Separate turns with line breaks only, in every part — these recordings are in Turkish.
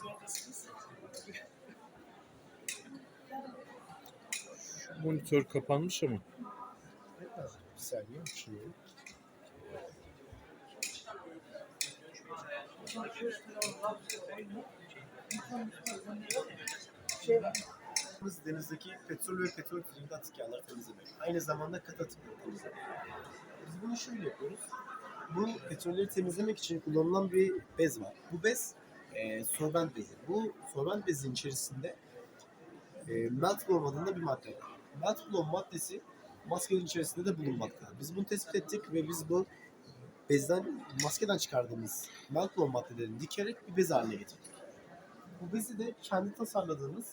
Şu monitör kapanmış ama.
Bir saniye açıyorum. Biz denizdeki petrol ve petrol türünde atık yağları temizlemek. Aynı zamanda katı atıkları temizlemek. Biz bunu şöyle yapıyoruz. Bu petrolleri temizlemek için kullanılan bir bez var. Bu bez e, sorbent bezi. Bu sorbent bezin içerisinde e, melt bloom adında bir madde var. Melt bloom maddesi maskelerin içerisinde de bulunmakta. Biz bunu tespit ettik ve biz bu bezden, maskeden çıkardığımız melt bloom maddelerini dikerek bir bez haline getirdik. Bu bezi de kendi tasarladığımız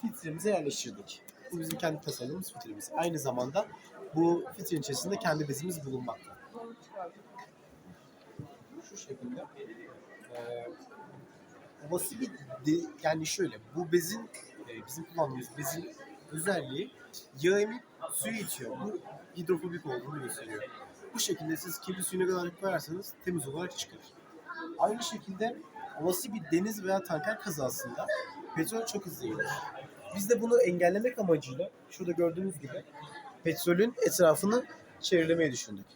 filtremize yerleştirdik. Bu bizim kendi tasarladığımız filtremiz. Aynı zamanda bu filtrenin içerisinde kendi bezimiz bulunmakta. Şu şekilde. Ee, olası bir de, yani şöyle bu bezin e, bizim kullandığımız bezin özelliği yağ emip suyu itiyor. Bu hidrofobik olduğunu gösteriyor. Bu şekilde siz kirli suyu ne kadar koyarsanız temiz olarak çıkar. Aynı şekilde olası bir deniz veya tanker kazasında petrol çok hızlı yanır. Biz de bunu engellemek amacıyla şurada gördüğünüz gibi petrolün etrafını çevremeyi düşündük.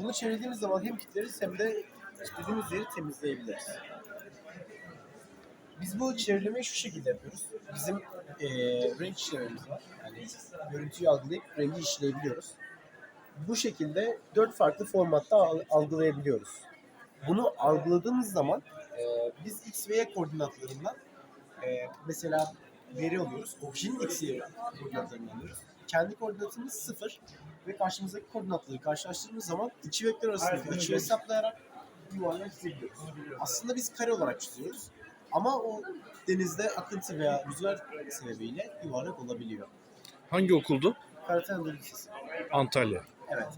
Bunu çevirdiğimiz zaman hem kitleriz hem de istediğimiz yeri temizleyebiliriz. Biz bu çevrilemeyi şu şekilde yapıyoruz. Bizim eee renk işlememiz var. Yani görüntüyü algılayıp rengi işleyebiliyoruz. Bu şekilde dört farklı formatta al- algılayabiliyoruz. Bunu algıladığımız zaman eee, biz X ve Y koordinatlarından eee, mesela veri alıyoruz. Objenin X Y koordinatlarını alıyoruz. Kendi koordinatımız sıfır ve karşımızdaki koordinatları karşılaştırdığımız zaman iki vektör arasındaki açıyı hesaplayarak yuvarlak çizebiliyoruz. Aslında biz kare olarak çiziyoruz. Ama o denizde akıntı veya rüzgar sebebiyle yuvarlak olabiliyor.
Hangi okuldu?
Karate Anadolu Lisesi.
Antalya.
Evet.